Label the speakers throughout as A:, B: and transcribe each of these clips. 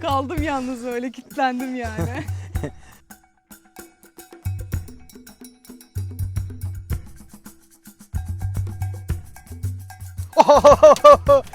A: Kaldım yalnız öyle kilitlendim yani.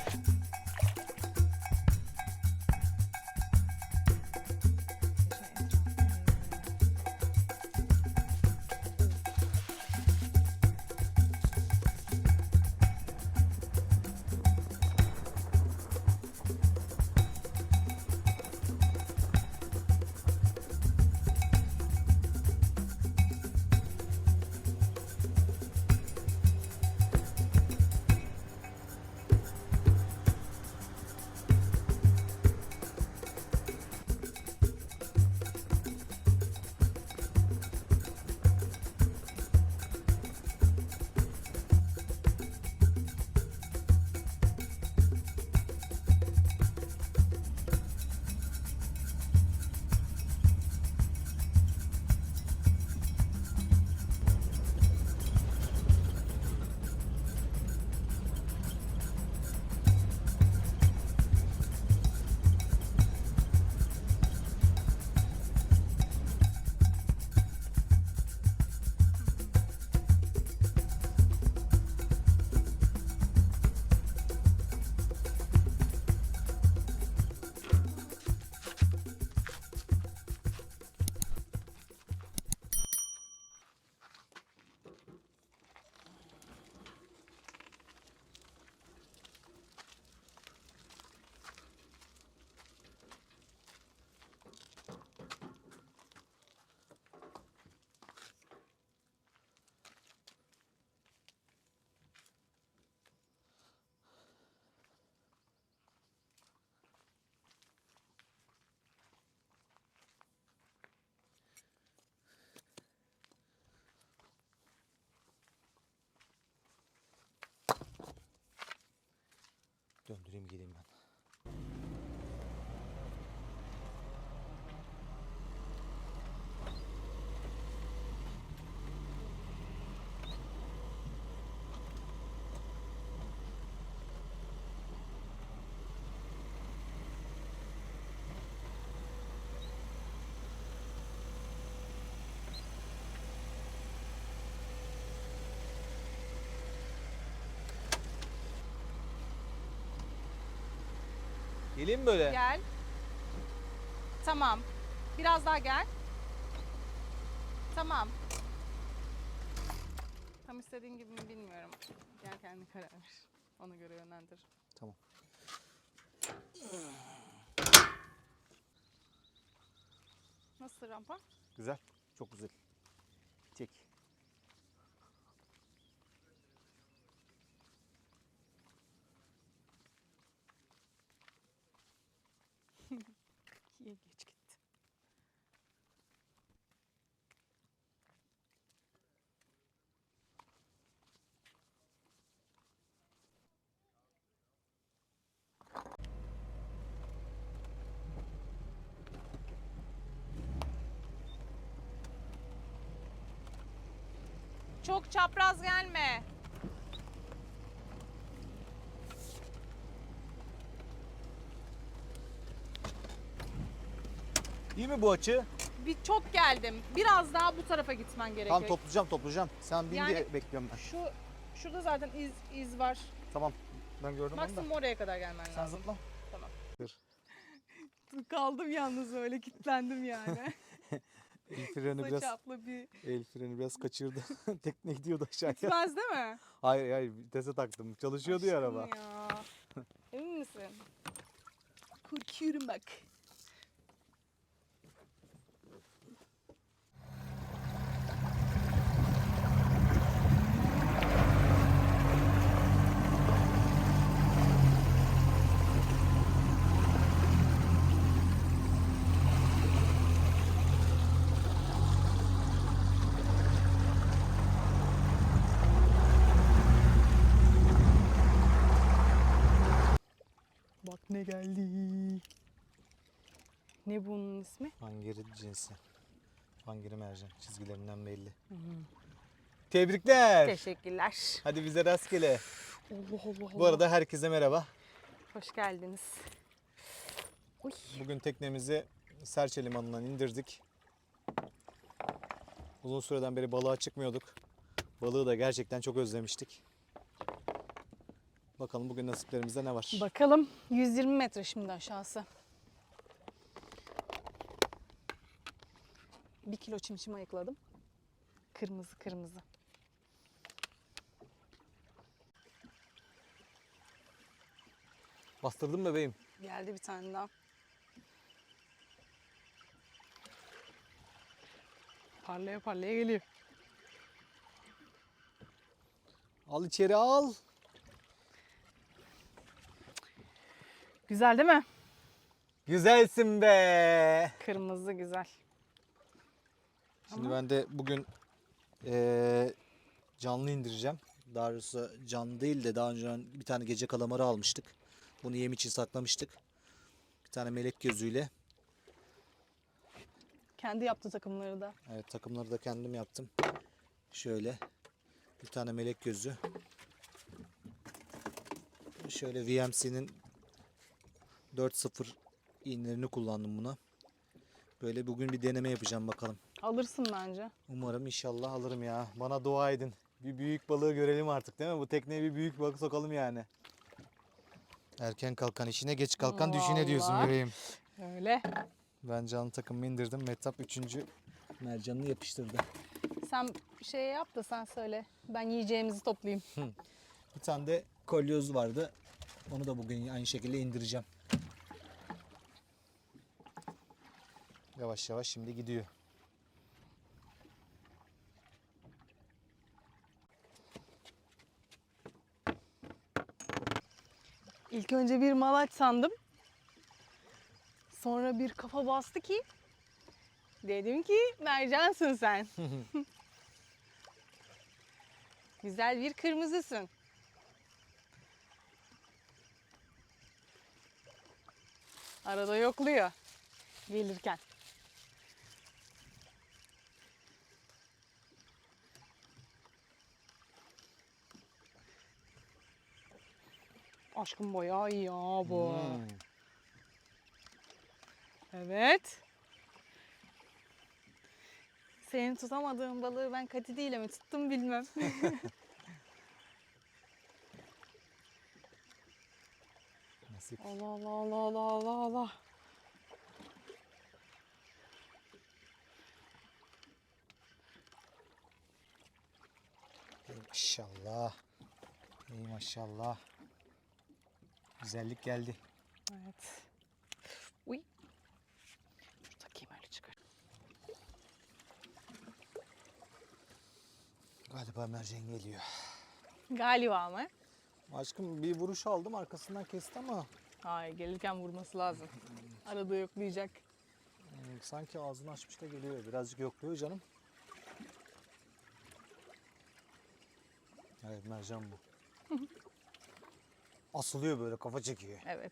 B: Döndüreyim geleyim ben. Geleyim böyle?
A: Gel. Tamam. Biraz daha gel. Tamam. Tam istediğin gibi mi bilmiyorum. Gel kendi karar ver. Ona göre yönlendir.
B: Tamam.
A: Nasıl rampa?
B: Güzel. Çok güzel. Çek.
A: İyi geç gitti. Çok çapraz gelme.
B: İyi mi bu açı?
A: Bir çok geldim. Biraz daha bu tarafa gitmen gerekiyor.
B: Tamam toplayacağım toplayacağım. Sen bin
A: Yani-
B: diye bekliyorum ben.
A: Şu şurada zaten iz iz var.
B: Tamam. Ben gördüm onu da.
A: Maksimum oraya kadar gelmen
B: Sen
A: lazım.
B: zıpla.
A: Tamam.
B: Dur.
A: Kaldım yalnız öyle kilitlendim yani.
B: El freni biraz
A: Saçaplı bir
B: el freni biraz kaçırdı. Tekne gidiyordu aşağıya.
A: gitmez değil mi?
B: Hayır hayır vitese taktım. Çalışıyordu ya
A: Aşkım
B: araba.
A: ya. Emin misin? Korkuyorum bak.
B: Geldi.
A: Ne bunun ismi?
B: Hangiri cinsi. Hangiri mercan. Çizgilerinden belli. Tebrikler.
A: Teşekkürler.
B: Hadi bize rastgele.
A: Allah Allah.
B: Bu arada herkese merhaba.
A: Hoş geldiniz. Uy.
B: Bugün teknemizi Serçe Limanı'ndan indirdik. Uzun süreden beri balığa çıkmıyorduk. Balığı da gerçekten çok özlemiştik. Bakalım bugün nasiplerimizde ne var?
A: Bakalım 120 metre şimdi aşağısı. Bir kilo çimçim ayıkladım. Kırmızı kırmızı.
B: Bastırdın mı bebeğim?
A: Geldi bir tane daha. Parlaya parlaya geliyor.
B: Al içeri al.
A: Güzel değil mi?
B: Güzelsin be.
A: Kırmızı güzel.
B: Şimdi
A: Ama-
B: ben de bugün eee, canlı indireceğim. Daha doğrusu canlı değil de daha önce bir tane gece kalamarı almıştık. Bunu yem için saklamıştık. Bir tane melek gözüyle.
A: Kendi yaptı takımları da.
B: Evet takımları da kendim yaptım. Şöyle bir tane melek gözü. Şöyle VMC'nin 4.0 iğnelerini kullandım buna. Böyle bugün bir deneme yapacağım bakalım.
A: Alırsın bence.
B: Umarım inşallah alırım ya. Bana dua edin. Bir büyük balığı görelim artık değil mi? Bu tekneye bir büyük balık sokalım yani. Erken kalkan işine geç kalkan düşüne diyorsun
A: Vallahi.
B: bebeğim.
A: Öyle.
B: Ben canlı takımımı indirdim. Metap 3. mercanını yapıştırdı.
A: Sen şey yap da sen söyle. Ben yiyeceğimizi toplayayım.
B: Bir tane de kolyoz vardı. Onu da bugün aynı şekilde indireceğim. Yavaş yavaş şimdi gidiyor.
A: İlk önce bir malaç sandım. Sonra bir kafa bastı ki dedim ki mercansın sen. Güzel bir kırmızısın. Arada yokluyor gelirken. Aşkım bayağı iyi ya bu.
B: Hmm.
A: Evet. Senin tutamadığın balığı ben katidiyle mi tuttum bilmem.
B: Nasip.
A: Allah Allah Allah Allah Allah Allah.
B: Ey maşallah. Ey maşallah. Güzellik geldi.
A: Evet. Uy. Dur takayım öyle çıkar.
B: Galiba mercan geliyor.
A: Galiba mı?
B: Aşkım bir vuruş aldım arkasından kesti ama
A: Hayır gelirken vurması lazım. Arada yoklayacak.
B: hmm, sanki ağzını açmış da geliyor. Birazcık yokluyor canım. Evet mercan bu. Asılıyor böyle kafa çekiyor.
A: Evet.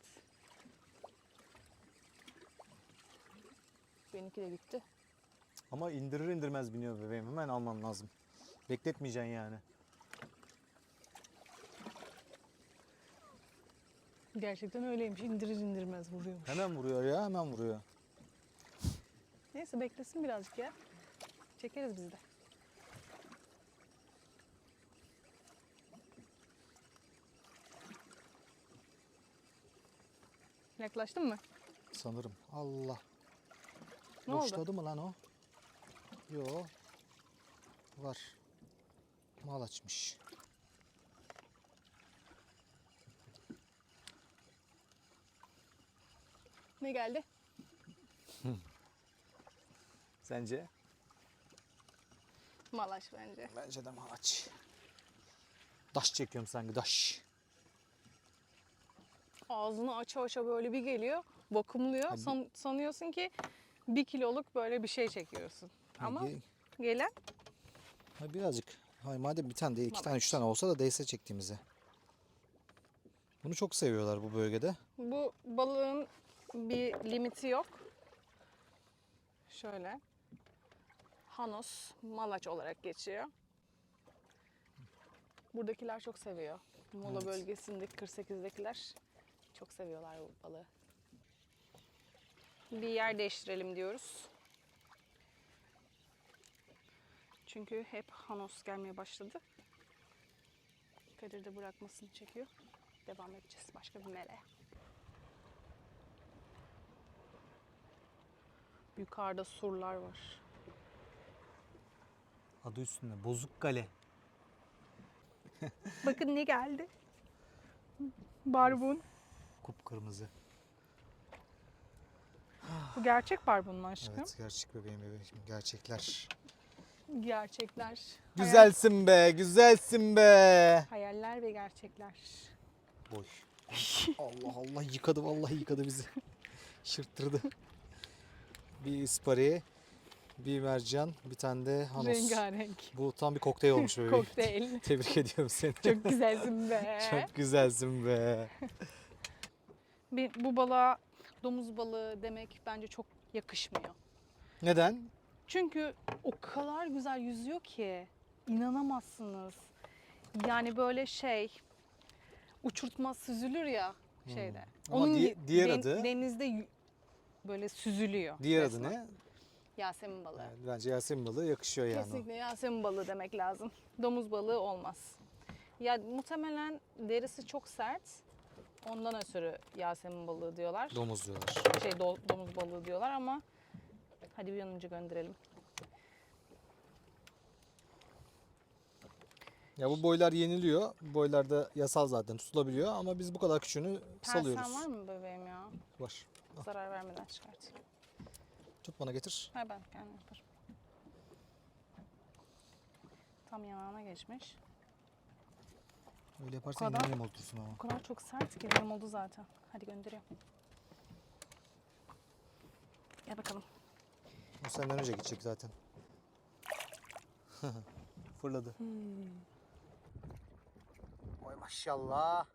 A: Benimki de gitti.
B: Ama indirir indirmez biniyor bebeğim. Hemen alman lazım. Bekletmeyeceksin yani.
A: Gerçekten öyleymiş. İndirir indirmez vuruyormuş.
B: Hemen vuruyor ya hemen vuruyor.
A: Neyse beklesin birazcık ya. Çekeriz biz de. Yaklaştın mı?
B: Sanırım. Allah.
A: Ne oldu?
B: Boşladı mı lan o? Yo. Var. Mal açmış.
A: Ne geldi?
B: Sence?
A: Malaş bence.
B: Bence de mal aç. Daş çekiyorum sanki daş.
A: Ağzını aça aça böyle bir geliyor. Vakumluyor.
B: Hadi.
A: San- sanıyorsun ki bir kiloluk böyle bir şey çekiyorsun. Ama
B: Hadi.
A: gelen
B: Ha, birazcık. Hayır madem bir tane değil iki tane üç tane olsa da değse çektiğimize. Bunu çok seviyorlar bu bölgede.
A: bu balığın bir limiti yok. Şöyle. Hanos, malaç olarak geçiyor. Buradakiler çok seviyor. Mola
B: Evet.
A: bölgesindeki 48'dekiler çok seviyorlar bu balığı. bir yer değiştirelim diyoruz. Çünkü hep Hanos gelmeye başladı. Kadir de bırakmasını çekiyor. Devam edeceğiz başka bir meleğe. Yukarıda surlar var.
B: Adı üstünde Bozuk Kale.
A: Bakın ne geldi. Barbun.
B: Kupkırmızı.
A: Bu gerçek barbunun aşkım.
B: Evet gerçek bebeğim bebeğim. Gerçekler.
A: Gerçekler.
B: Güzelsin be, güzelsin be.
A: Hayaller ve gerçekler.
B: Boy. Allah Allah yıkadı vallahi yıkadı bizi. Şırttırdı. Bir ispari, bir mercan, bir tane de hanos.
A: Rengarenk.
B: Bu tam bir kokteyl olmuş bebeğim.
A: Kokteyl.
B: Tebrik ediyorum seni.
A: Çok güzelsin be.
B: Çok güzelsin be.
A: Bir, bu balığa domuz balığı demek bence çok yakışmıyor.
B: Neden?
A: Çünkü o kadar güzel yüzüyor ki inanamazsınız. Yani böyle şey uçurtma süzülür ya şeyde.
B: Hmm. Ama di-
A: gi-
B: diğer
A: den-
B: adı?
A: denizde böyle süzülüyor.
B: Diğer adı
A: resmen.
B: ne?
A: Yasemin balığı.
B: Yani bence Yasemin balığı yakışıyor yani.
A: Kesinlikle Yasemin balığı demek lazım. Domuz balığı olmaz. Ya muhtemelen derisi çok sert. Ondan ötürü Yasemin balığı diyorlar.
B: Domuz diyorlar.
A: şey do- domuz balığı diyorlar ama hadi bir an önce gönderelim.
B: Ya bu boylar yeniliyor. Bu boylar da yasal zaten tutulabiliyor ama biz bu kadar küçüğünü salıyoruz.
A: Tersen var mı bebeğim ya?
B: Var.
A: Zarar vermeden çıkartayım.
B: Tut bana getir.
A: Ha ben kendim yaparım. Tam yanağına geçmiş.
B: Öyle yaparsan
A: kadar-
B: yine yem otursun ama.
A: O kadar çok sert ki benim oldu zaten. Hadi gönderiyorum. Gel bakalım.
B: O senden önce gidecek zaten. Fırladı. Oy maşallah.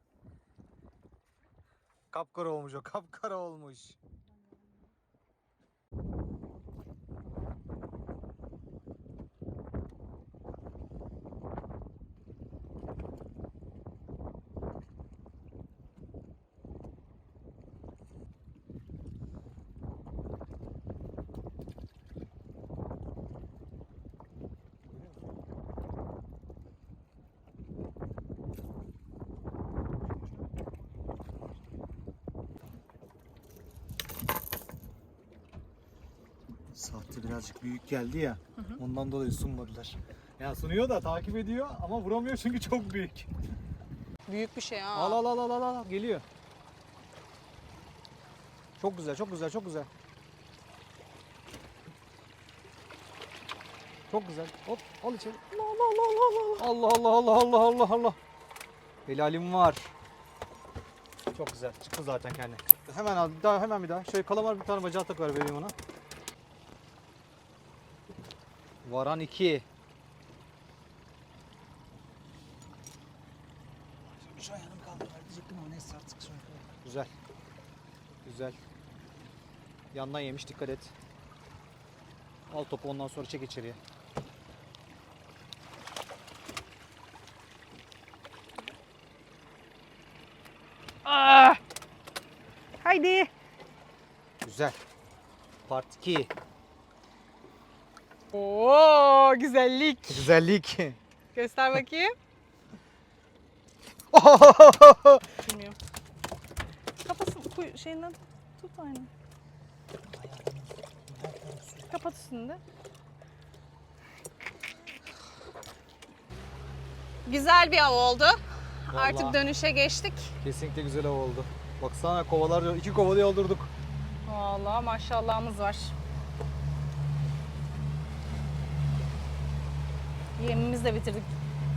B: Kapkara olmuş o, kapkara olmuş. Sahte birazcık büyük geldi ya. Ondan dolayı sunmadılar. Ya sunuyor da takip ediyor ama vuramıyor çünkü çok büyük.
A: Büyük bir şey ha.
B: Al al al al al al geliyor. Çok güzel, çok güzel, çok güzel. Çok güzel. Hop al içeri. Allah Allah Allah Allah Allah Allah Allah Allah Allah Allah. Helalim var. Çok güzel. Çıktı zaten kendi. Hemen al. Daha hemen bir daha. Şöyle kalamar bir tane bacağı tak ver vereyim ona. Varan 2. Şu ayağını kaldır diyecektim ama neyse artık sonra. Güzel. Güzel. Yandan yemiş dikkat et. Al topu ondan sonra çek içeriye.
A: Ah! Haydi.
B: Güzel. Part 2.
A: Oo güzellik.
B: Güzellik.
A: Göster bakayım. Bilmiyorum. Kafasını kuy şeyinden tut aynı. Kapat üstünü de. Güzel bir av oldu. Artık
B: Vallahi.
A: dönüşe geçtik.
B: Kesinlikle güzel av oldu. Baksana kovalar iki kovada yoldurduk.
A: Vallahi maşallahımız var. Yemimizi de bitirdik.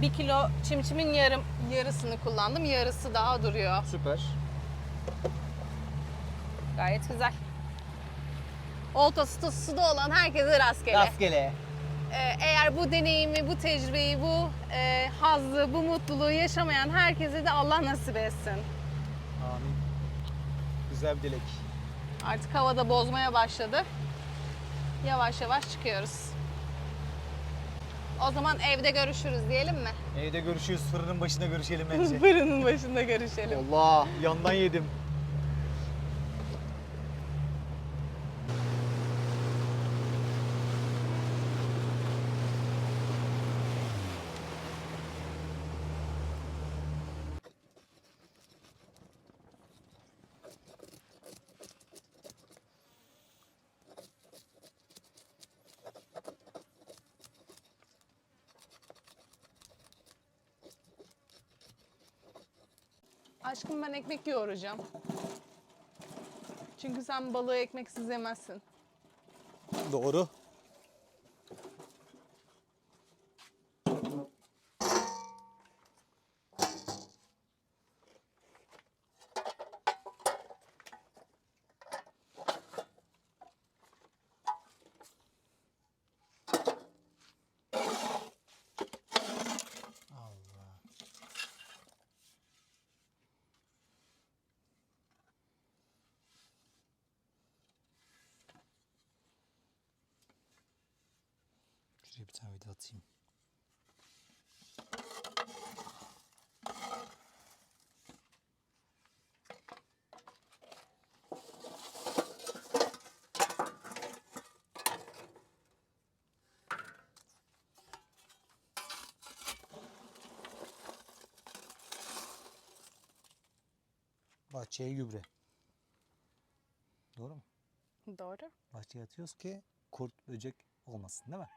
A: Bir kilo çimçimin yarım yarısını kullandım. Yarısı daha duruyor.
B: Süper.
A: Gayet güzel. Oltası suda olan herkese rastgele.
B: Rastgele.
A: Ee, eğer bu deneyimi, bu tecrübeyi, bu e, hazzı, bu mutluluğu yaşamayan herkese de Allah nasip etsin.
B: Amin. Güzel bir dilek.
A: Artık havada bozmaya başladı. Yavaş yavaş çıkıyoruz. O zaman evde görüşürüz diyelim mi?
B: Evde görüşürüz. Fırının başında görüşelim bence.
A: Fırının başında görüşelim.
B: Allah yandan yedim.
A: Aşkım ben ekmek yoğuracağım. Çünkü sen balığı ekmeksiz yemezsin.
B: Doğru. Allah. Şuraya bir tane video atayım. Bahçeye gübre. Doğru mu?
A: Doğru.
B: Bahçeye atıyoruz ki kurt, böcek olmasın değil mi?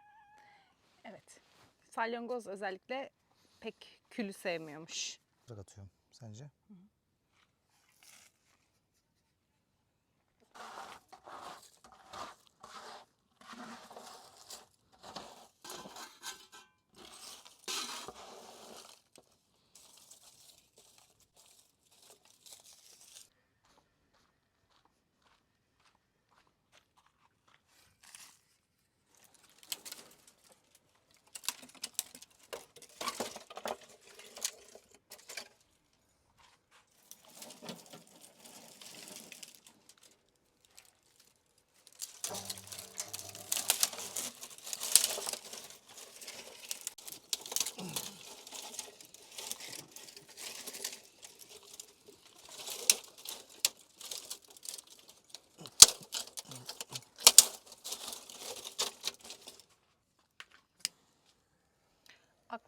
A: Evet. Salyangoz özellikle pek külü sevmiyormuş.
B: Atıyorum. Sence?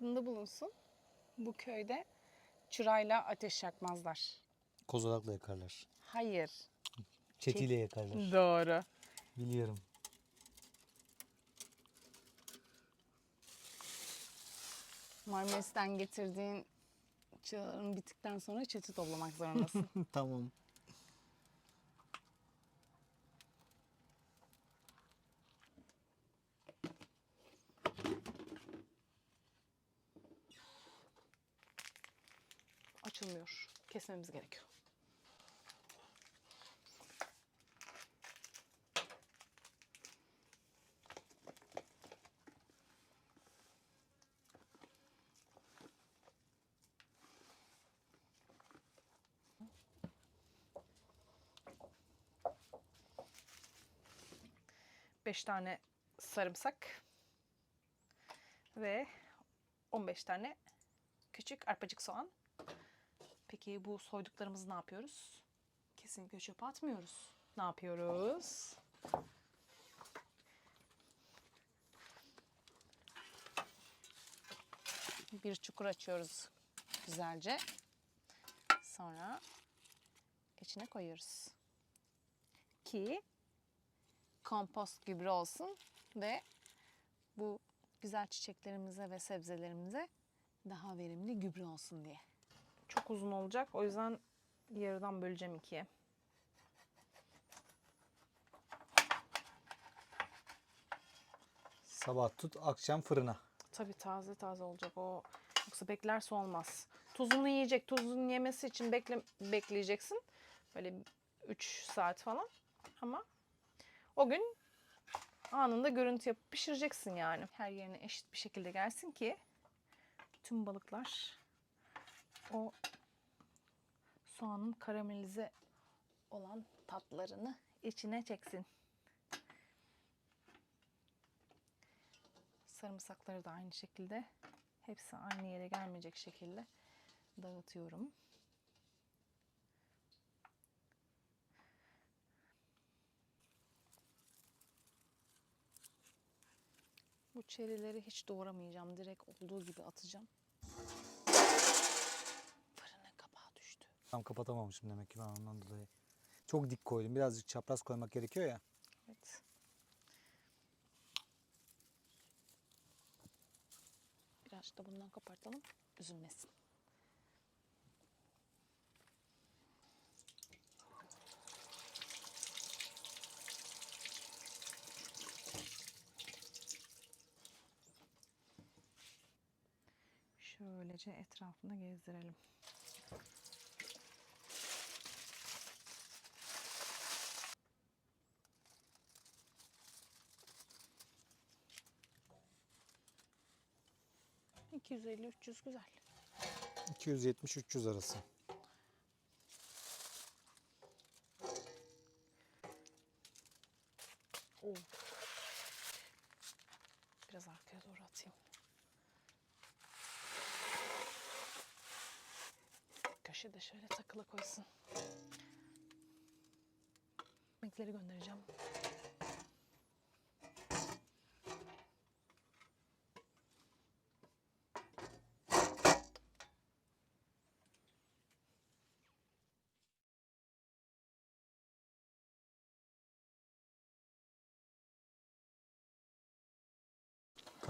A: Aklında bulunsun. Bu köyde çırayla ateş yakmazlar.
B: Kozalakla yakarlar.
A: Hayır.
B: Çetiyle yakarlar.
A: Doğru.
B: Biliyorum.
A: Marmaris'ten getirdiğin çığların bittikten sonra çeti toplamak zorundasın.
B: tamam.
A: Kesmemiz gerekiyor. Beş tane sarımsak ve 15 tane küçük arpacık soğan. Peki bu soyduklarımızı ne yapıyoruz? Kesinlikle çöpe atmıyoruz. Ne yapıyoruz? Bir çukur açıyoruz güzelce. Sonra içine koyuyoruz. Ki kompost gübre olsun ve bu güzel çiçeklerimize ve sebzelerimize daha verimli gübre olsun diye. Çok uzun olacak. O yüzden yarıdan böleceğim ikiye.
B: Sabah tut, akşam fırına.
A: Tabii taze taze olacak o. Yoksa beklerse olmaz. Tuzunu yiyecek. Tuzunu yemesi için bekle, bekleyeceksin. Böyle 3 saat falan. Ama o gün anında görüntü yapıp pişireceksin yani. Her yerine eşit bir şekilde gelsin ki tüm balıklar o soğanın karamelize olan tatlarını içine çeksin. Sarımsakları da aynı şekilde hepsi aynı yere gelmeyecek şekilde dağıtıyorum. Bu çerileri hiç doğramayacağım. Direkt olduğu gibi atacağım.
B: Tam kapatamamışım demek ki ben ondan dolayı. Çok dik koydum. Birazcık çapraz koymak gerekiyor ya.
A: Evet. Biraz da bundan kapartalım. Üzülmesin. Şöylece etrafını gezdirelim. ...250-300 güzel.
B: 270-300 arası.
A: Oo. Biraz arkaya doğru atayım. De şöyle takılı koysun. Ekmekleri göndereceğim.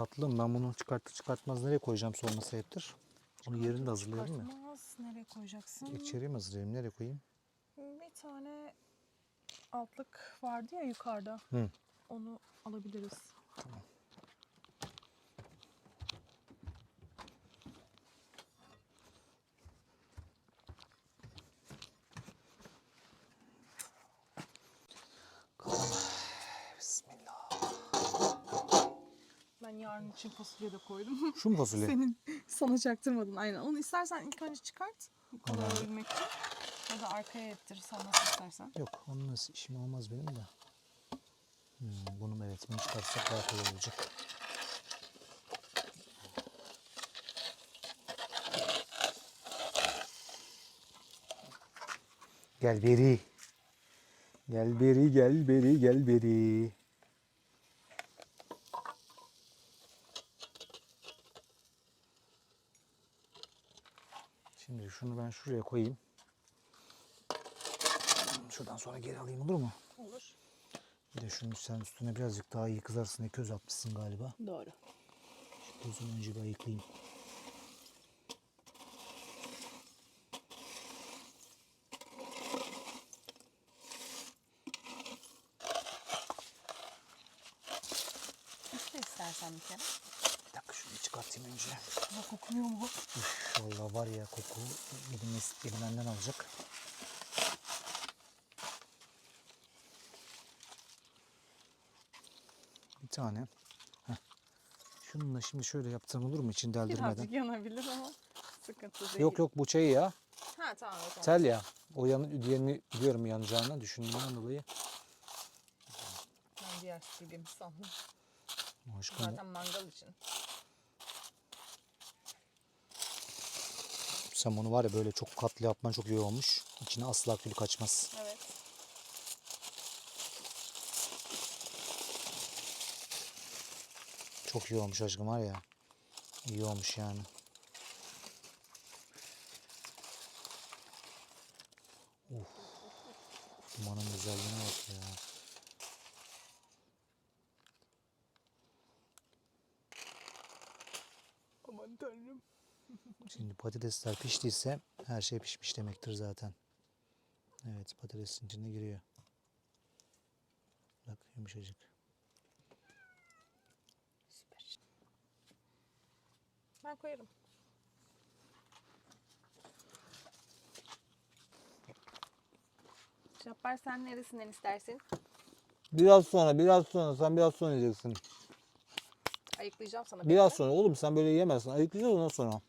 B: Tatlım ben bunu çıkarttı çıkartmaz nereye koyacağım sorma sebeptir. Onu yerini de hazırlayalım mı?
A: Çıkartmaz. Nereye koyacaksın?
B: İçeriye mi hazırlayayım? Nereye koyayım?
A: Bir tane altlık vardı ya yukarıda.
B: Hı.
A: Onu alabiliriz.
B: Bismillah.
A: Ben yarın için fasulye de koydum.
B: Şu mu fasulye?
A: Senin sana çaktırmadın aynen. Onu istersen ilk önce çıkart. Kolayabilmek için. Ya da arkaya ettir sen nasıl istersen.
B: Yok onunla işim olmaz benim de. Hmm, bunu evet bunu çıkartsak daha kolay olacak. Gel beri. Gel beri gel beri gel beri. Şimdi şunu ben şuraya koyayım. Şuradan sonra geri alayım olur mu?
A: Olur.
B: Bir de şunu sen üstüne birazcık daha iyi kızarsın diye köz atmışsın galiba.
A: Doğru.
B: Şu közünü önce bir ayıklayayım.
A: İstersen bir kere.
B: Bir dakika şunu bir çıkartayım önce.
A: Bak kokuyor mu?
B: Üf, vallahi var ya koku elim, elim benden alacak. Bir tane. Heh. Şunu da şimdi şöyle yapsam olur mu için deldirmeden?
A: Birazcık yanabilir ama sıkıntı değil.
B: Yok yok bu şey ya.
A: Ha tamam o zaman.
B: Tel ya. O yanı diğerini biliyorum yanacağını düşündüğümden dolayı.
A: Ben diğer stilim sandım.
B: Aşkım
A: Zaten mangal için.
B: Sen bunu var ya böyle çok katlı yapman çok iyi olmuş. İçine asla kül kaçmaz.
A: Evet.
B: Çok iyi olmuş aşkım var ya. İyi olmuş yani. Patatesler piştiyse her şey pişmiş demektir zaten. Evet patatesin içine giriyor. Bak yumuşacık.
A: Süper. Ben koyarım. Şapar sen neresinden istersin?
B: Biraz sonra biraz sonra sen biraz sonra yiyeceksin.
A: Ayıklayacağım sana.
B: Biraz sonra oğlum sen böyle yiyemezsin. Ayıklayacağız ondan sonra.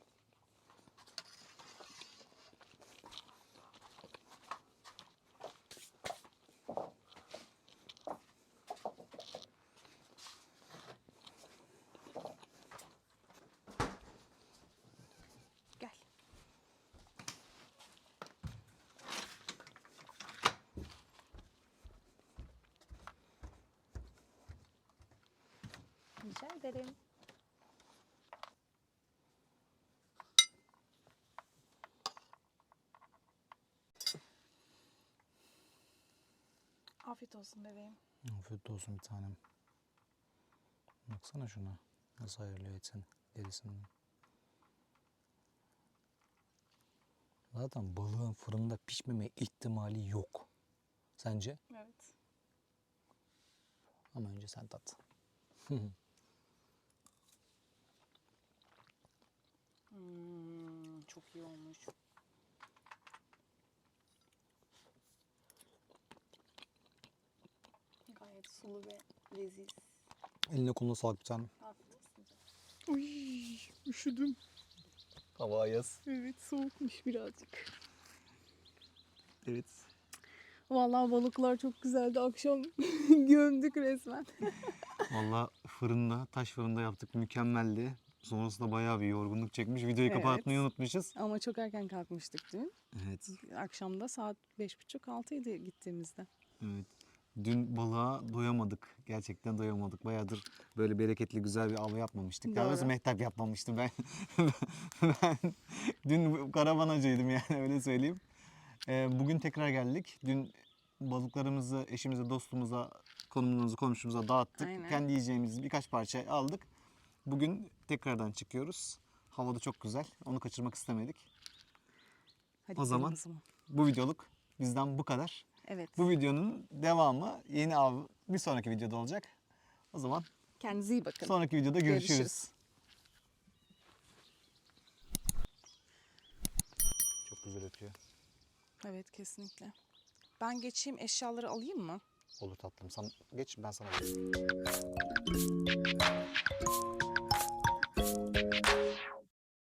A: Afiyet olsun bebeğim.
B: Afiyet olsun bir tanem. Baksana şuna. Nasıl ayarlıyor etin derisinden. Zaten balığın fırında pişmeme ihtimali yok. Sence?
A: Evet.
B: Ama önce sen tat.
C: Hmm, çok iyi olmuş. Gayet sulu ve leziz.
B: Eline koluna sağlık bir tanem.
C: Afiyet olsun.
A: Uy, üşüdüm.
B: Hava ayaz.
A: Evet soğukmuş birazcık.
B: Evet.
A: Vallahi balıklar çok güzeldi. Akşam gömdük resmen.
B: Valla fırında, taş fırında yaptık. Mükemmeldi. Sonrasında bayağı bir yorgunluk çekmiş. Videoyu
A: Evet.
B: kapatmayı unutmuşuz.
A: Ama çok erken kalkmıştık dün.
B: Evet.
A: Akşamda saat beş buçuk altıydı gittiğimizde.
B: Evet. Dün balığa doyamadık. Gerçekten doyamadık. Bayağıdır böyle bereketli güzel bir av yapmamıştık. Daha doğrusu
A: Doğru.
B: mehtap yapmamıştım ben. ben dün karavanacıydım yani öyle söyleyeyim. Ee, bugün tekrar geldik. Dün balıklarımızı eşimize, dostumuza, konumunuzu, komşumuza dağıttık.
A: Aynen.
B: Kendi yiyeceğimiz birkaç parça aldık. Bugün tekrardan çıkıyoruz. Hava da çok güzel. Onu kaçırmak istemedik.
A: Hadi
B: O zaman- Bu videoluk bizden bu kadar.
A: Evet.
B: Bu videonun devamı yeni av bir sonraki videoda olacak. O zaman
A: Kendinize iyi bakın.
B: sonraki videoda görüşürüz.
A: Görüşürüz.
B: Çok güzel ötüyor.
A: Evet kesinlikle. Ben geçeyim eşyaları alayım mı?
B: Olur tatlım. Sen geç ben sana vereyim.